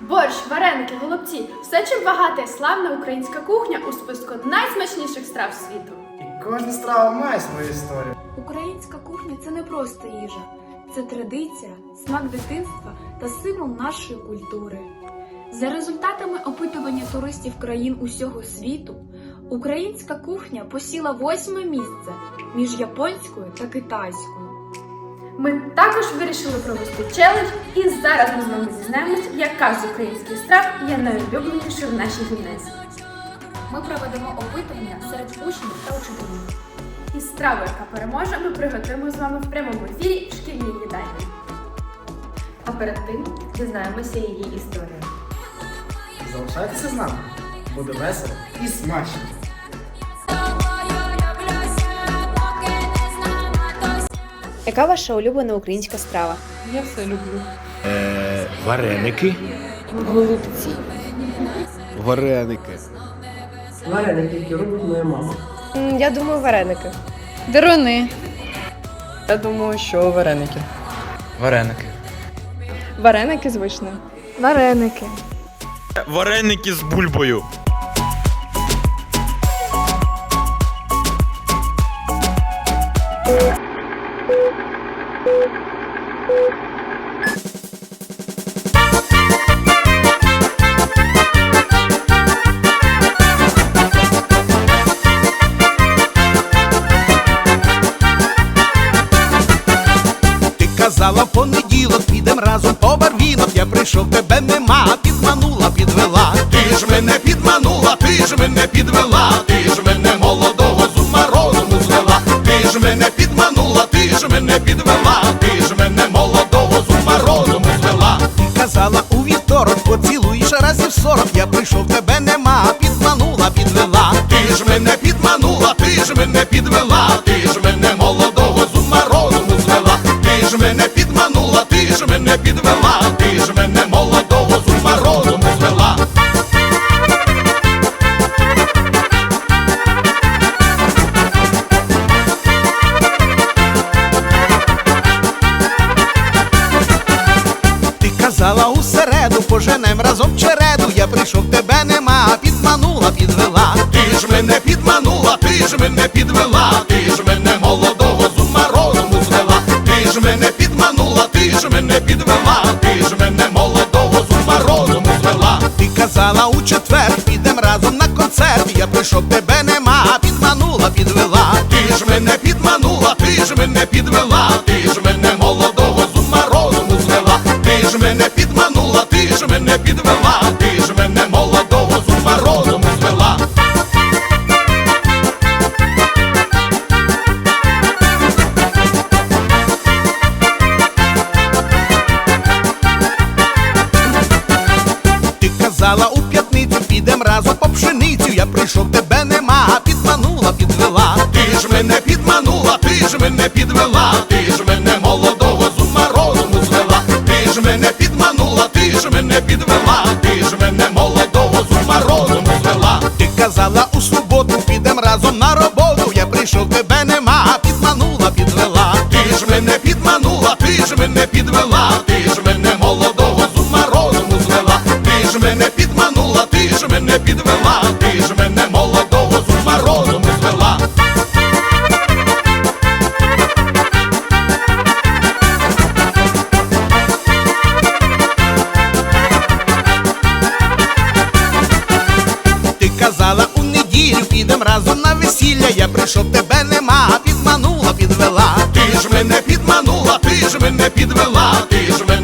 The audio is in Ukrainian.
Борщ, вареники, голубці все чим багата і славна українська кухня у списку найсмачніших страв світу. І кожна страва має свою історію. Українська кухня це не просто їжа, це традиція, смак дитинства та символ нашої культури. За результатами опитування туристів країн усього світу, українська кухня посіла восьме місце між японською та китайською. Ми також вирішили провести челендж, і зараз ми з вами дізнаємось, яка з українських страв є найулюбленішою в нашій гімназії. Ми проведемо опитування серед учнів та учителів. І страву, яка переможе, ми приготуємо з вами в прямому ефірі в шкільній їдальні. А перед тим дізнаємося її історію. Залишайтеся з нами. Буде весело і смачно. Яка ваша улюблена українська страва? Е, вареники. Голубці. Вареники. Вареники, які робить моя мама. Я думаю, вареники. Деруни. Я думаю, що вареники. Вареники. Вареники з вишнею. Вареники. Вареники з бульбою. Ти казала в понеділок, підем разом по барвінок. Я прийшов, тебе нема, підманула, підвела. Ти ж мене підманула, ти ж мене підвела, ти ж мене молодого з ума розуму звела. Ти ж мене підманула, ти ж мене підвела, ти ж мене молодого з ума розуму звела. Ти казала у вівторок, поцілуєш разів сорок. Я прийшов, тебе нема, підманула, підвела. Ти ж мене підманула, ти ж мене підвела, ти поженем разом череду. Я прийшов, тебе нема, підманула, підвела. Ти ж мене підманула, ти ж мене підвела, ти ж мене молодого з ума розуму звела. Ти ж мене підманула, ти ж мене підвела, ти ж мене молодого з ума розуму звела. Ти казала у четвер, підем разом на концерт. Я прийшов, тебе нема, ти ж мене підвела, ти ж мене молодого з ума розуму звела. Ти казала у п'ятницю, підем разом по пшеницю. Я прийшов, тебе нема, підманула, підвела. Ти ж мене підманула, ти ж мене підвела, ти підем підем разом на весілля, я прийшов, тебе нема, підманула, підвела. Ти ж мене підманула, ти ж мене підвела, ти ж мене.